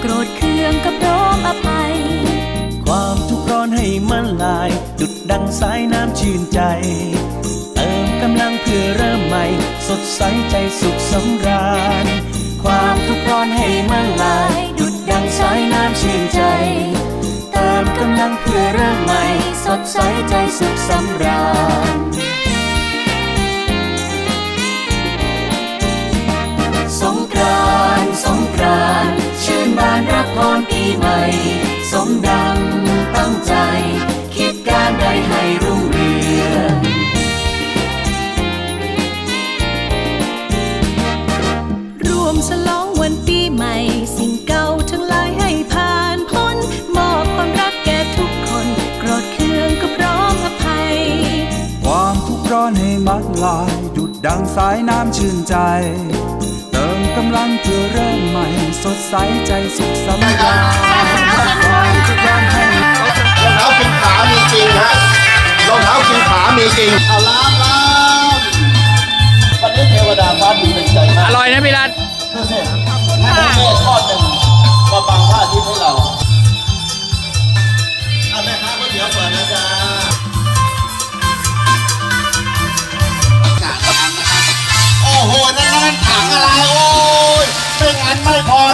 โกรธเคืองกับร้องอภัย ความทุกข์ร้อนให้มันลาย ดุดดังสายน้ำชื่นใจ เติมกำลังเพื่อเริ่มใหม่ สดใสใจสุขสำราญ ความทุกข์ร้อนให้มันลาย ดุดดังสายน้ำชื่นใจ เติมกำลังเพื่อเริ่มใหม่ สดใสใจสุขสำราญสงกรานสงกราน พรปีใหม่ สมดังตั้งใจ คิดการใดให้รุ่งเรืองรวมฉลองวันปีใหม่ สิ่งเก่าทั้งหลายให้ผ่านพ้น มอบความรักแก่ทุกคนโกรธเคืองก็พร้อมอภัย ความทุกข์ร้อนให้มัดลาย ดุดดังสายน้ำชื่นใจ กำลังเพื่อเริ่มใหม่สดใสใจสุขสำราญความทุกข์ร้อนให้รองเท้ากินขามีจริงฮะรองเท้ากินขามีจริงเอาล้างล้างวันนี้เทวดาฟ้าดินเป็นใจมากอร่อยนะพี่รัตดูสิให้พระเมฆทอดหนึ่งมาบังพระอาทิตย์ให้เราเอาแม่ค้าก๋วยเตี๋ยวเปิดนะจ๊ะโอ้โห นั่นนั่นถังอะไรโอ้ยไม่งั้น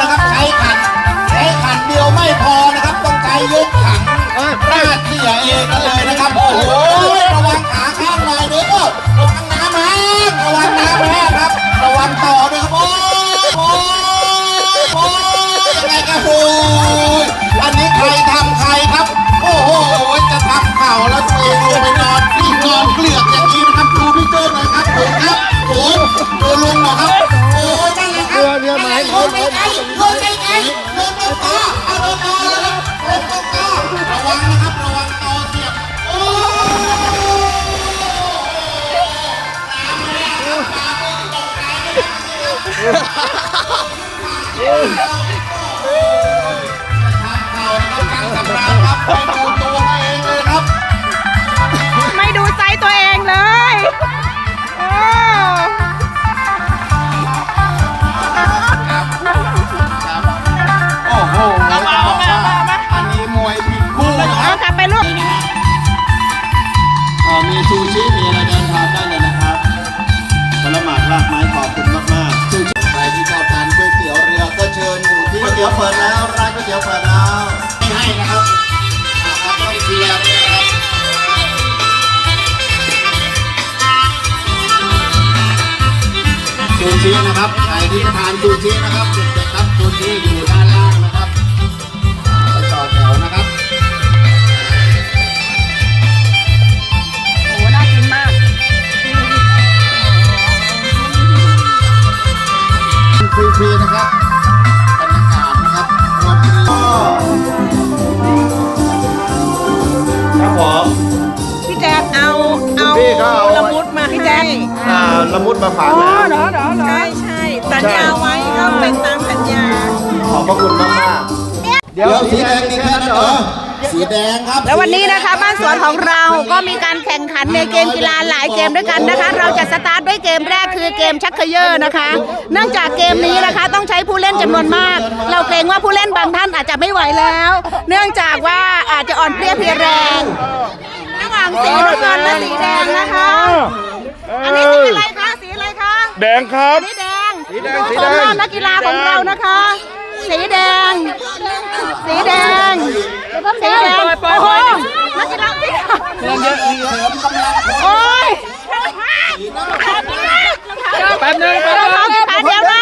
ไท ซูชินะครับใครที่จะทานซูชินะครับเด็กๆครับซูชิ มด้วยกันนะคะ เราจะสตาร์ทด้วยเกมแรกคือเกมชักเขยอนะคะ เนื่องจากเกมนี้นะคะต้องใช้ผู้เล่นจำนวนมาก เราเกรงว่าผู้เล่นบางท่านอาจจะไม่ไหวแล้ว เนื่องจากว่าอาจจะอ่อนเพลียเพลียแรงระหว่างสีน้ำเงินและสีแดงนะคะ อันนี้สีอะไรคะสีอะไรคะแดงครับสีแดงสีแดงสีแดงนักกีฬาของเรานะคะ สีแดง สีแดงสีแดงโอ้โห นักกีฬาสีโอ้ยแป๊บนึงแป๊บนึงเดียวนะ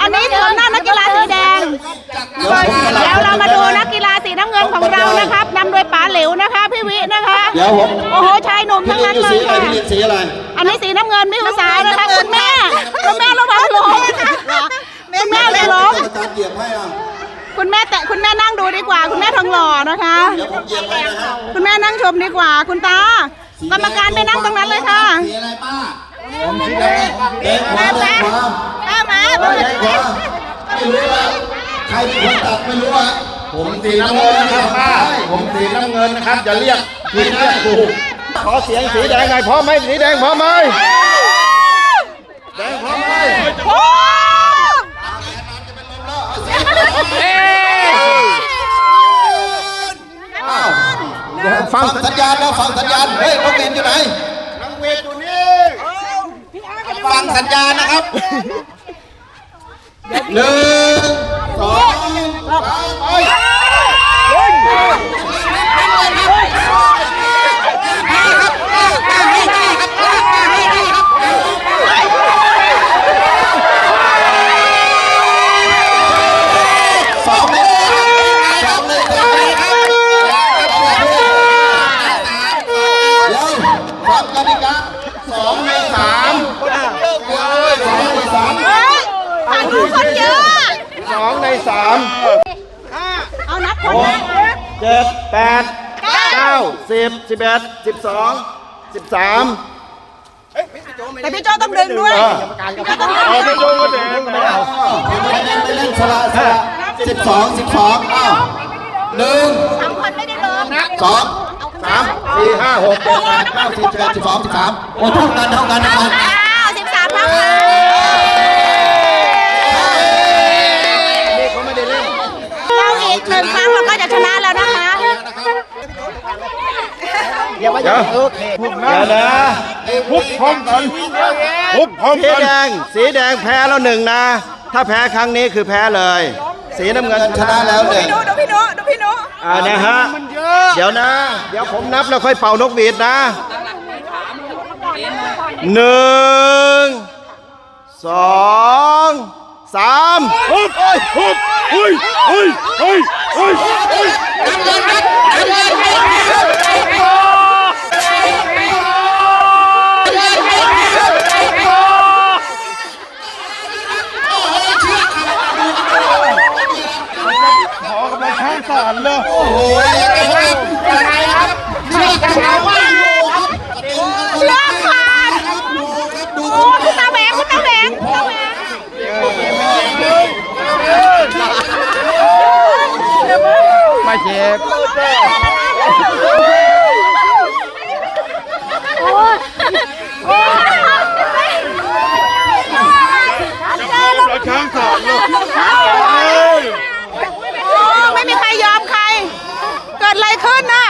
อันนี้ชมหน้านักกีฬาสีแดงเดี๋ยวเรามาดูนักกีฬาสีน้ำเงินของเรานะครับนำโดยป๋าเหลวนะคะ พี่วินะคะเดี๋ยวผมโอ้โหชายหนุ่มทั้งนั้นเลยค่ะสีอะไรอันนี้สีน้ำเงินไม่ภาษานะคะคุณแม่คุณแม่ระวังหล้มคุณแม่เลยล้มจะกาเหยียบให้อะ คุณแม่แตะคุณแม่นั่งดูดีกว่า คุณแม่ทองหล่อนะคะ เดี๋ยวผมเหยียบให้นะฮะคุณแม่นั่งชมดีกว่า คุณตากรรมการไปนั่งตรงนั้นเลยค่ะสีอะไรป้าผมสีแดงแดงขวาแดงขวาป้ามาแดงขวาไม่รู้ว่าใครเป็นคนตัดไม่รู้อะผมสีน้ำเงินนะครับป้าผมสีน้ำเงินนะครับอย่าเรียกผิดเรียกถูกขอเสียงสีแดงหน่อยพร้อมไหมสีแดงพร้อมไหมแดงพร้อมไหมโอ้ ฟังสัญญาณแล้วฟังสัญญาณ เฮ้ยน้อเวนอยู่ไหนน้องเวนอยู่นี่ฟังสัญญาณนะครับหนึ่งสองสาม สิบสิบเอ็ดสิบสองสิบสามแต่พี่โจต้องดึงด้วยเอาไปโยนก็เด็กไม่เอาไปเล่นไปเล่นสละสละสิบสองสิบสองอ้าวหนึ่งสามคนไม่ได้ลงสองสามสี่ห้าหกเจ็ดแปดเก้าสิบสิบเอ็ดสิบสองสิบสามโอ้เท่ากันเท่ากันเท่ากันอ้าวสิบสามเท่ากันนี่ เดี๋ยวเดี๋ยวนะพุบพร้อมกันพุบพร้อมกันสีแดง สีแดงแพ้แล้วหนึ่งนะ ถ้าแพ้ครั้งนี้คือแพ้เลย สีน้ำเงินชนะแล้วหนึ่งดูพี่โนดูพี่โนอ่านะฮะ เดี๋ยวนะ เดี๋ยวผมนับแล้วค่อยเป่านกหวีดนะหนึ่งสองสามฮึบฮึบเฮ้ยเฮ้ยเฮ้ยเฮ้ยเฮ้ย โอ้โหยังไงครับยังไงครับเชื่อกันแล้วว่าอยู่ครับ เชือกขาด ดูครับดู โอ้คุณตาแหวงคุณตาแหวงคุณตาแหวง ม่เจ็บช้างสอนลูกไม่มีใครยอมใคร เกิดอะไรขึ้นน่ะ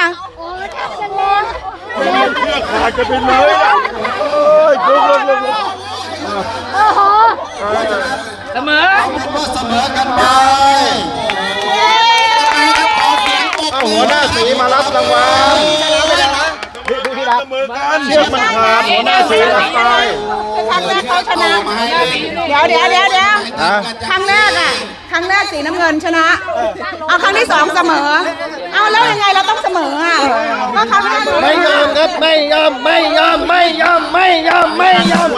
ขาดกันไปเลยอะโอ้ยลุกลุกลุกลุกเสมอกันไป เอา หัวหน้าสีมารับรางวัลเชือกมันขาดหัวหน้าสีรับไปครั้งแรกเขาชนะ เดี๋ยวเดี๋ยวเดี๋ยวเดี๋ยวครั้งแรกอะ ครั้งแรกสีน้ำเงินชนะ เอาครั้งที่สองเสมอ เอาแล้วยังไงเราต้องเสมออะก็ครั้งแรกไม่ยอมครับไม่ยอมไม่ยอมไม่ยอมไม่ยอมไม่ยอม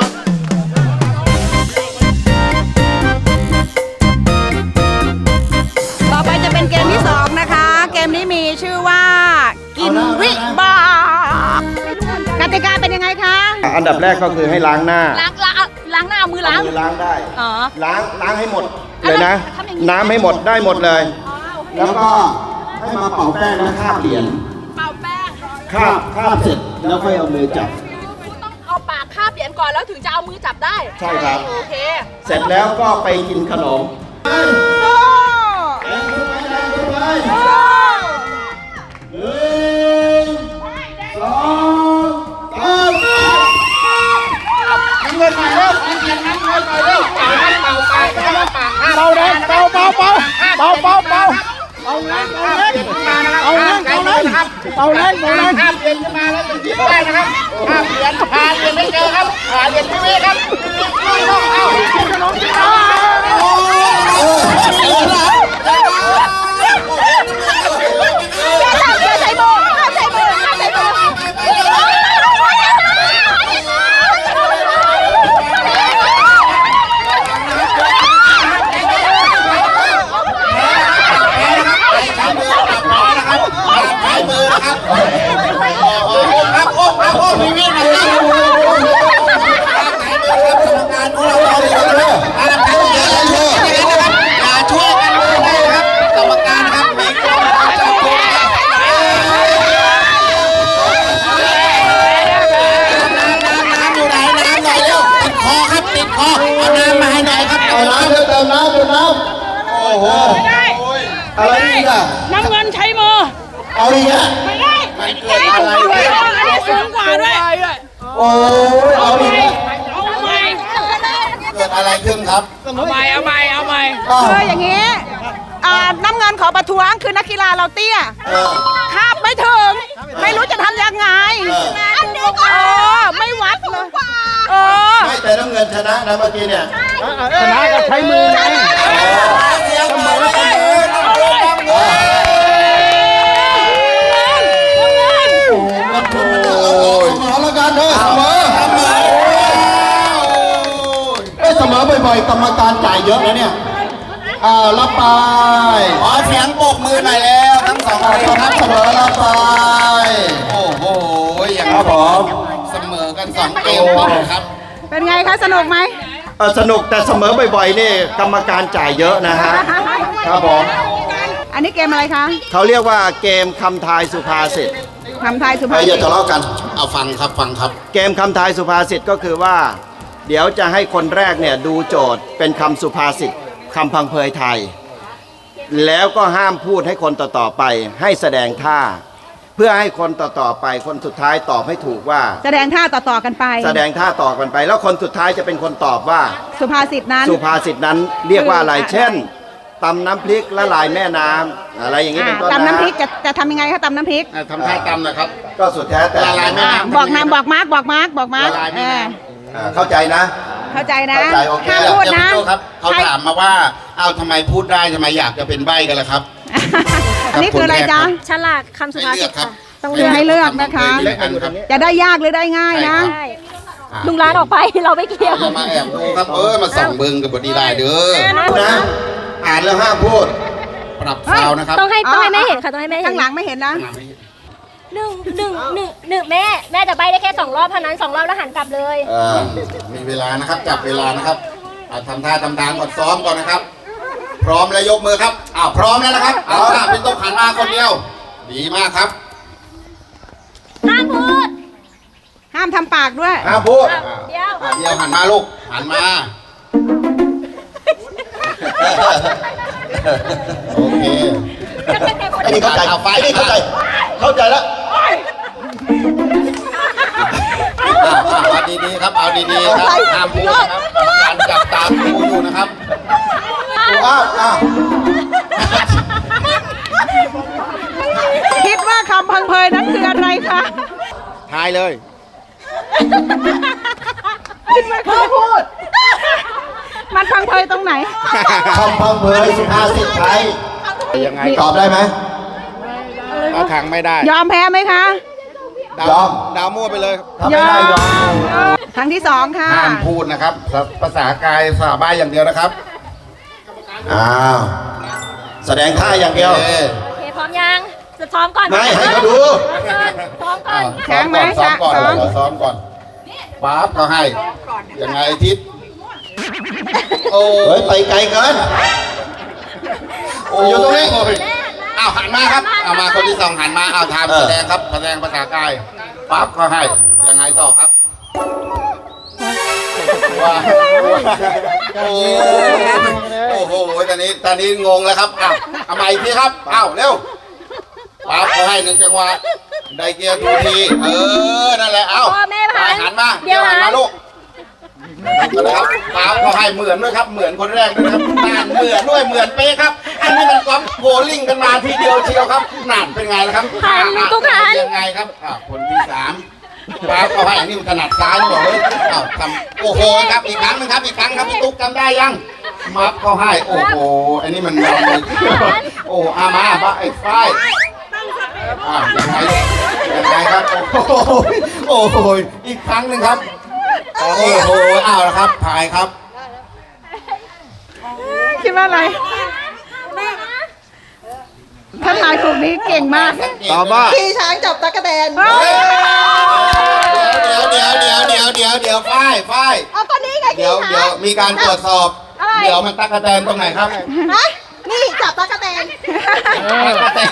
มนี้มีชื่อว่า กินวิบากกติกาเป็นยังไงคะ อันดับแรกก็คือให้ล้างหน้า ล้างล้างล้างหน้าเอามือล้าง มือล้างได้ อ๋อ ล้างล้างให้หมดเลยนะ ทำอย่างนี้ น้ำให้หมดได้หมดเลย แล้วก็ให้มาเป่าแป้งแล้วคาบเหรียญเป่าแป้ง คาบคาบเสร็จแล้วค่อยเอามือจับคุณต้องเอาปากคาบเหรียญก่อนแล้วถึงจะเอามือจับได้ใช่ครับ โอเคเสร็จแล้วก็ไปกินขนม โอ้เบาแรงเบาเบาเบาเบาเบาเบาเอาแรงเอาแรงเอาแรงเอาแรงเอาแรงเอาแรงภาพเหรียญขึ้นมาแล้วจะยิ้มได้นะครับภาพเหรียญหาเหรียญไม่เจอครับหาเหรียญไม่มีครับเอาอย่าทำอย่าใส่โบอย่าใส่โบอย่าใส่โบ อะไรอีกอะน้ำเงินใช้มือเอาอีกอะไม่ได้ไม่มันเกิดอะไรขึ้นสูงกว่าด้วยโอ้ยเอาอีกแล้วเอาใหม่เกิดอะไรขึ้นครับเอาใหม่เอาใหม่เอาใหม่อ้าวคืออย่างนี้น้ำเงินขอประท้วงคือนักกีฬาเราเตี้ยคาบไม่ถึง ไม่รู้จะทำยังไงอันนี้ก็ไม่วัดเลยไม่แต่น้ำเงินชนะนะเมื่อกี้เนี่ยชนะก็ใช้มือไง เยอะนะเนี่ยอ่ารับไปขอเสียงปรบมือหน่อยแล้วทั้งสองคนครับเสมอรับไป โอ้โห อย่างนี้ผมเสมอกันสองเกมปั๊บครับ เป็นไงคะสนุกไหมเอ่อสนุกแต่เสมอบ่อยๆนี่กรรมการจ่ายเยอะนะฮะครับผมอันนี้เกมอะไรคะเขาเรียกว่าเกมคำทายสุภาษิตคำทายสุภาเฮ้ยษิอย่าตทะเลาะกัน เอาฟังครับฟังครับ เกมคำทายสุภาษิตก็คือว่า เดี๋ยวจะให้คนแรกเนี่ยดูโจทย์เป็นคำสุภาษิตคำพังเพยไทย แล้วก็ห้ามพูดให้คนต่อๆไป ให้แสดงท่า เพื่อให้คนต่อๆไป คนสุดท้ายตอบให้ถูกว่า แสดงท่าต่อๆกันไป แสดงท่าต่อกันไป แล้วคนสุดท้ายจะเป็นคนตอบว่า สุภาษิตนั้น สุภาษิตนั้นเรียกว่าอะไรคืออะไรเช่นตำน้ำพริกละลายแม่น้ำอะไรอย่างนี้อ่าเป็นต้นตำน้ำพริกะจะจะทำยังไงคะตำน้ำพริกทำท่าตำนะครับ ก็สุดแท้แต่ ละลายแม่น้ำบอกนามบอกมาร์กบอกมาร์กบอกมาร์กละลายเอแม่อน้ำอ่าเข้าใจนะ เข้าใจนะเข้าใจโอเคห้ามพูดนะเยวพี่โจ้ครับเขาใครถามมาว่าเอ้าทำไมพูดได้ทำไมอยากจะเป็นใบ้กันล่ะครับ อันนี้คืออะไรจ๊ะ ฉลากคำสุภาษิตค่ะ ต้องเลือกให้เลือกนะคะ เลือกอันครับ จะได้ยากหรือได้ง่ายนะ ใช่ลุงร้านออกไปเราไม่เกี่ยวอย่ามาแอบดูครับเออมาส่องเบิงกับบดีได้เด้อนะอ่านแล้วห้ามพูด ปรับฟาวนะครับ ต้องให้ต้องให้แม่เห็นค่ะ ต้องให้แม่เห็น ข้างหลังไม่เห็นนะหนึ่ งหนึ่งหนึ่งหนึ่งแม่แม่จะใบได้แค่สองรอบเท่านั้นสองรอบแล้วหันกลับเลยเออมีเวลานะครับจับเวลานะครับอะทำท่าทำทางก่อนซ้อมก่อนนะครับ พร้อมแล้วยกมือครับอ้าวพร้อมแล้วนะครับเอาล่ะเป็นต้องหันมาคนเดียว ดีมากครับห้ามพูดห้ามทำปากด้วย ห้ามพูดเดี๋ยวอะเดียวหันมาลูกหันมาโอเค อันนี้เข้าใจเอาไฟอันนี้เข้าใจ เข้าใจแล้วเอาเอาเอาดีๆครับ เอาดีๆครับห้ามพูดนะครับการจับตามดูอยู่นะครับอ้าวอ้าวคิดว่าคำพังเพยนั้นคืออะไรคะทายเลยคิดว่าเขาพูด มันพังเพยตรงไหน คำพังเพยสุภาษิตไทย ยังไงตอบได้ไหมเอาทางไม่ได้ยอมแพ้ไหมคะยอม ดาวมั่วไปเลยถ้าไม่ได้ยอมครั้งที่สองค่ะ ห้ามพูดนะครับ ภาษากายภาษาใบอย่างเดียวนะครับอ้าวแสดงท่าอย่างเดียว โอเคโอเคพร้อมยังจะซ้อมก่อนไม่ให้เขาดูซ้อมก่ออ้านวซ้อมก่อนซ้อมก่อนเราซ้อมก่อนปั๊บก็ให้ ยังไงทิศโอ้เฮ้ย ไปไกลเกิน อยู่ตรงนี้อ้าวหันมาครับเอามาคนที่สองหันมาเอาทำแสดงครับแสดงภาษากายปั๊บก็ให้ยังไงต่อครับว้าวโอ้โหโอ้โหตอนนี้ตอนนี้งงแล้วครับอ้าวเอาใหม่อีกทีครับอ้าวเร็วปั๊บก็ให้หนึ่งจังหวะได้เกียร์ทูทีเออนั่นแหละเอ้าพ่อแม่ไปผ่านหันมาเดี๋ยวหันหัมานลูก นะครับปั๊บก็ให้เหมือนด้วยครับ เหมือนคนแรกด้วยครับนานเหมือนด้วยเหมือนเป๊ะครับ อันนี้มันก๊อปโบลิ่งกันมาทีเดียวเชียวครับนั่นเป็นไงล่ะครับหันอะตุ๊กหัน ยังไงครับอะคนที่สามปั๊บก็ให้อันนี้มันถนัดซ้ายบอกเลยอ้าวทำโอ้โหครับอีกครั้งหนึงครับอีกครั้งครับพี่ตุ๊กจำได้ยังมัดก็ให้โอ้โหอันนี้มันมันเลยโอ้อามาบ้าไอ้ฝ้าย อ่ายังไงยังไงครับ โอ้โหโอ้โหอีกครั้งหนึ่งครับ โอ้โหเอาละครับพายครับ คิดว่าอะไร ถ้าทายถูกนี้เก่งมาก ตอบว่า ขี่ช้างจับตะกะแตนเดี๋ยวเดี๋ยวเดี๋ยวเดี๋ยวเดี๋ยวเดี๋ยวฝ้ายฝ้ายเอาก็นี้ไงเดี๋ยวเดี๋ยวมีการตรวจสอบ เดี๋ยวมันตักกะแตนตรงไหนครับฮะนี่จับตะกะแตนตักกะแตน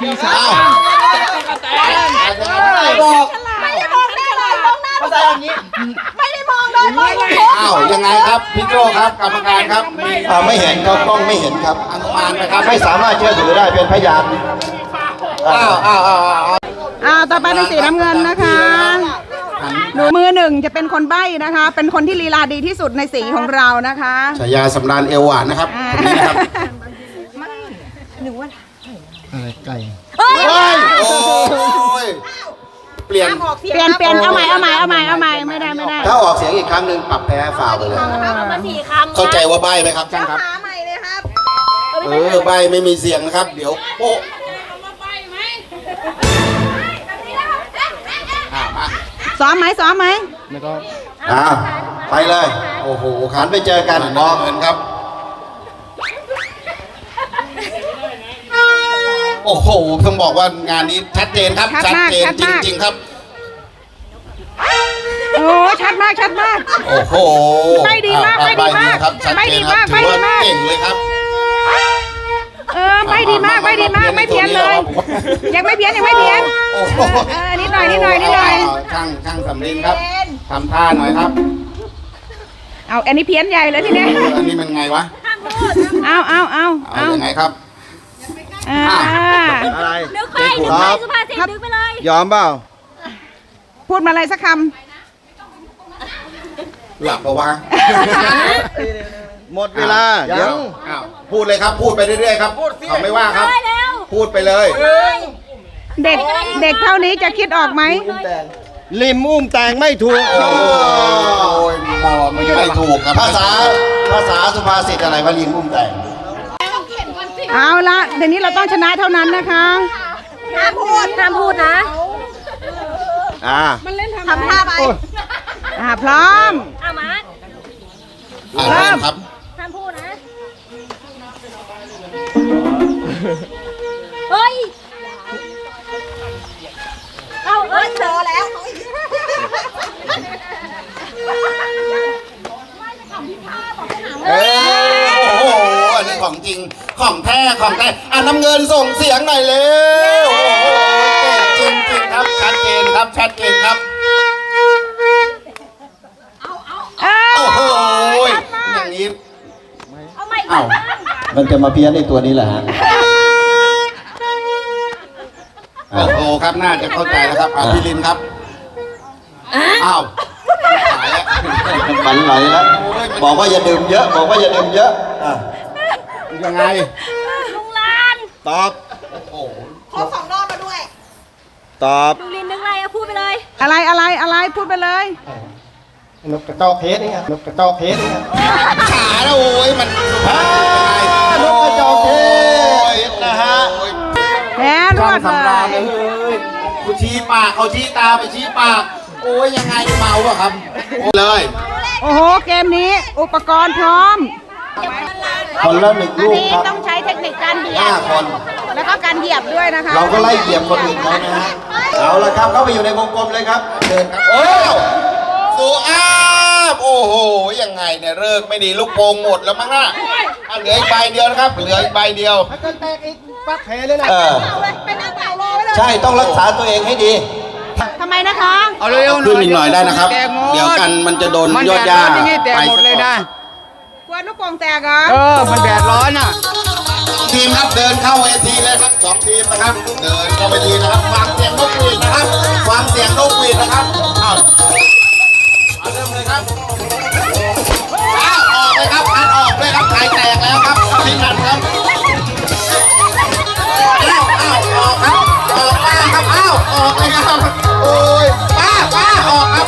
พี่สาว บอก ไม่ได้มองหน้า เลยมองหน้าภาษาอย่างนี้ ไม่ได้มองเลยมองอย่างนี้อ้าวยังไงครับพี่โจครับกรรมการครับมีอ่าไม่เห็นครับกล้องไม่เห็นครับ อนุมานนะครับไม่สามารถเชื่อถือได้เป็นพยานอ้าวอ้าวอ้าวอ้าวอ่าต่อไปเป็นสีน้ำเงินนะคะ หนูมือหนึ่งจะเป็นคนใบ้นะคะ เป็นคนที่ลีลาดีที่สุดในสีของเรานะคะ ฉายาสำรานเอวหวานนะครับอ่าคนนี้นะครับเฮ้ยเฮ้ยโอ้ย เปลี่ยนเปลี่ยนเปลี่ยนเอาใหม่เอาใหม่เอาใหม่เอาใหม่ไม่ได้ไม่ได้ ถ้าออกเสียงอีกครั้งหนึ่งปรับแพ้ฝ่าวไปเลยเอามาสี่คำเข้าใจว่าใบไหมครับช่างครับเออใบไม่มีเสียงนะครับ เดี๋ยวโป๊ะอะมาซ้อมไหมซ้อมไหมอ่าไปเลย โอ้โหหันไปเจอกันมองเงินครับ โอ้โหต้องบอกว่างานนี้ชัดเจนครับ ชัดมากเจนชัดจมาก ริง ๆ ครับ โอ้ชัดมากชัดมาก โอ้โหใบ้ดีมากอะใบ้ดีมากครับชัดใบ้เจดีนครับมากถือว่าใบ้ดีมาก เก่งเลยครับเออใบดีมากใบดีมากไม่เพี้ยนเลย ยังไม่เพี้ยนยังไม่เพี้ยนโอ้โหเออนิดหน่อยนิดหน่อยนิดหน่อยช่างช่างสำลินครับทำท่าหน่อยครับเอาอันนี้เพี้ยนใหญ่เลยทีเนี้ยอันนี้มันไงวะเอาเอาเอาเอาเอายังไงครับ อ่าอะไรนึกไปนึกไปสุภาษิตนึกไปเลย ยอมเปล่า พูดมาอะไรสักคหลับปะวะหมดเวลา เดี๋ยว อ้าวพูดเลยครับ พูดไปเรื่อยๆครับเขาไม่ว่าครับ ได้แล้วพูดไปเลยำเด็กเด็กเท่านี้จะคิดออกไหมริมอุ้มแต่งไม่ถูก โอ้ยมอไม่ไม่ถูกครับ ภาษา ภาษาสุภาษิตอะไรว่าริมอุ้มแต่ง เอาละเดี๋ยวนี้เราต้องชนะเท่านั้นนะคะ ห้ามพูดห้ามพูดนะอ่าทำท่าไปอ่าพร้อม เอามาอ่าเริ่มครับห้ามพูดนะ เฮ้ย เอาเอ้ยเจอแล้ว เอ้ยโอ้โหอันนี้ของจริงของแท้ของแท้อะน้ำเงินส่งเสียงหน่อยเร็วโอ้โหเก่งจริงๆครับชัดเจนครับชัดเจนครับเอ้ยโอ้โหอย่างนี้เอาใหม่เอ้ามันจะมาเพี้ยนในตัวนี้แหละฮะโอ้โหครับน่าจะเข้าใจแล้วครับอะพี่ลินครับอ้าวตายแล้วมันไหลแล้ว บอกว่าอย่าดื่มเยอะ บอกว่าอย่าดื่มเยอะอะ ยังไง ลุงลานตอบโอ้โหตอบ ลุงลินนึกอะไรอะพูดไปเลย อะไรอะไรอะไรพูดไปเลย นกกระจอกเพชรนี่นกกระจอกเพชรนี่ขาแล้วโอ้ยมันสุภาพยังไงนกกระจอกเพชรนะฮะโอ้ยแพ้รวดสำเลราญยเลยเฮ้ยกูชี้ปากเขาชี้ตาไปชี้ปาก โอ้ยยังไงเมาป่ะครับโอ้เลย โอ้โห เกมนี้ อุปกรณ์พร้อม คนละหนึ่งอันลูกนี้ครับ ต้องใช้เทคนิคการเหยียห้าบคน แล้วก็การเหยียบด้วยนะคะเราก็ไล่เหยียบคนอื่นเขานะฮะเอาละครับเข้าไปอยู่ในวงกลมเลยครับเดินครับโอ้สุอาบโอ้โหยังไงเนี่ยเลิกไม่ดีลูกโป่งหมดแล้วมั้งน่ะอะเหลืออีกใบเดียวนะครับ เหลืออีกใบเดียวเออใช่ต้องรักษาตัวเองให้ดีทำไมนะคะ เอาเร็วๆหน่ขึ้นอยอีกหน่อยได้นะครับ แตกหมดเดี๋ยวกันมันจะโดนมันยอดแดหญ้าร้อนอย่างงี้แตกหมดเลยนะก ลัวลูกโป่งแตกเหรอเออ มันแดดร้อนอะ ทีมครับเดินเข้าเวทีเลยครับสองทีมนะครับ เดินเข้าเวทีนะครับฟังเสียงนกหวีดนะครับฟังเสียงนกหวีดนะครับเอาเอาเริ่มเลยครับอ้าวออกเลยครับอันออกเลยครับไข่แตกแล้วครับทีมนันครับอ้าวอ้าวออกครับออกป้าครับอ้าวออกเลยครับโอ้ยป้าป้าออกครับ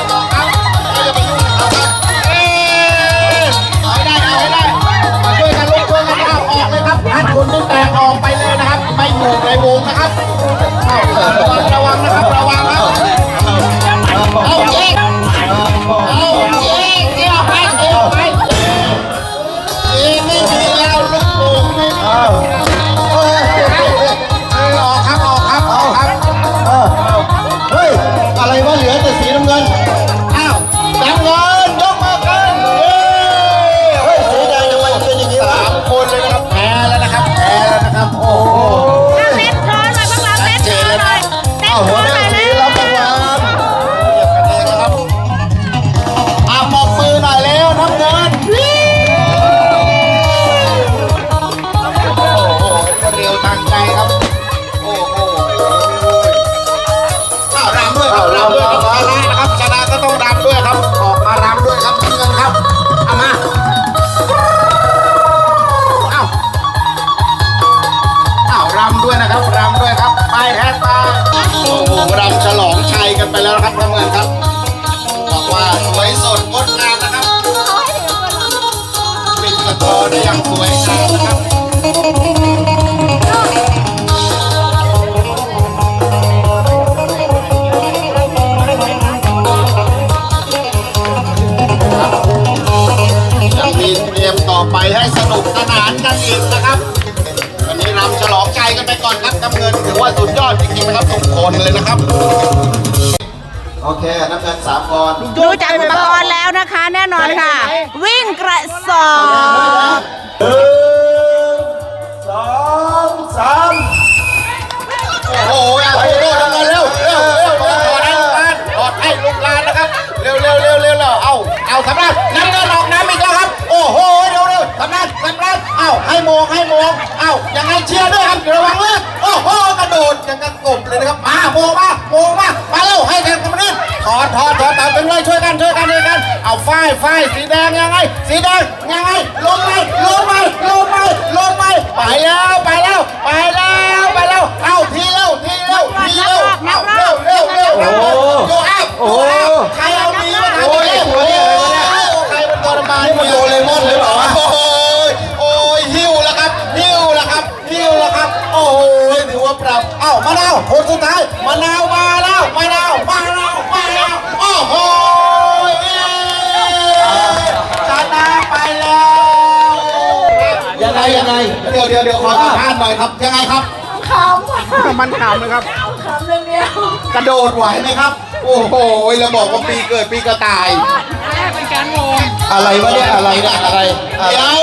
ต้องแตกออกไปเลยนะครับ ไม่อยู่ในวงนะครับเอาระวังระวังนะครับระวังครับเอาเช็คเอาเช็คเกี่ยวไปเองไปเอ๊ะไม่มีแล้วลูกโป่งไม่ แฮนด์มาโอ้โหรำฉลองชัยกันไปแล้วนะครับน้ำเงินครับบอกว่าสวยสดงดงามนะครับปิดสกอร์ได้อย่างสวยงามนะครับยังมีเกมต่อไปให้สนุกสนานกันอีกนะครับ นไปก่อนครับน้ำเงินถือว่าสุดยอดจริงๆนะครับทุกคนเลยนะครับ โอเคน้ำเงินสามคนดูจากอุปกรณ์แล้วนะคะ แน่นอนค่ะ วิ่งกระสอบหนึ่งสองสามโอ้โหเอาโอ้โหน้ำเงินเร็วเร็วเร็วถอดให้ลูกลานถอดให้ลูกลานนะครับ เร็วเร็วเร็วเร็วเร็วเอาเอาสำนักน้ำเงินออกน้ำอีกแล้วครับ โอ้โห เร็วเร็วสำนักสำนักเอาให้โมงให้โมงเอายังไงเชียร์ด้วยครับระวังลื่นโอ้โหกระโดดยังกระกบเลยนะครับมาโมงมาโมงมามาเร็วให้แทนกันมาลื่นถอดถอดถอดตามเป็นเลยช่วยกันช่วยกันช่วยกัน เอาฝ้ายฝ้ายสีแดงยังไง สีแดงยังไงลงไปลงไปลงไปลงไปไปแล้วไปแล้วไปแล้วไปแล้วเอาทีเร็วทีเร็วทีเร็วเอาเร็วเร็วเร็วเร็วโยอัพโอ้ใครเอาดีมาทำเองโอ้ใครเป็นตัวระบายนี่มันโดเรมอนหรือเปล่า โอ้ยถือว่าปรับเอ้ามะนาวคนสุดท้ายมะนาวมาแล้วมะนาวมาแล้วมาแล้วโอ้โหชนะไปแล้วยังไงยังไงเดี๋ยวเดี๋ยวเดี๋ยวขอสัมภาษณ์หน่อยครับยังไงครับมันขำเลยครับกระโดดไหวไหมครับ โอ้โหเราบอกว่าปีเกิดปีกระต่ายอะไรวะเนี่ยอะไรเนี่ยอะไรเดี๋ยว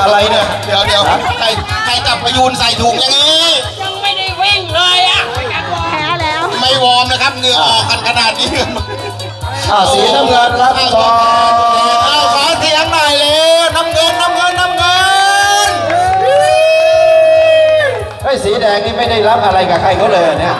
อะไรเนี่ย เดี๋ยวเดี๋ยวใครใครจับพยูนใส่ถุงอย่างนี้แพ้แล้วไม่วอร์มนะครับเหงื่อออกกันขนาดนี้อ่าสีน้ำเงินรับก่อนเอาขอเสียงหน่อยเลยน้ำเงินน้ำเงินน้ำเงินไอ้ยสีแดงนี่ไม่ได้รับอะไรกับใครเขาเลยเนี่ย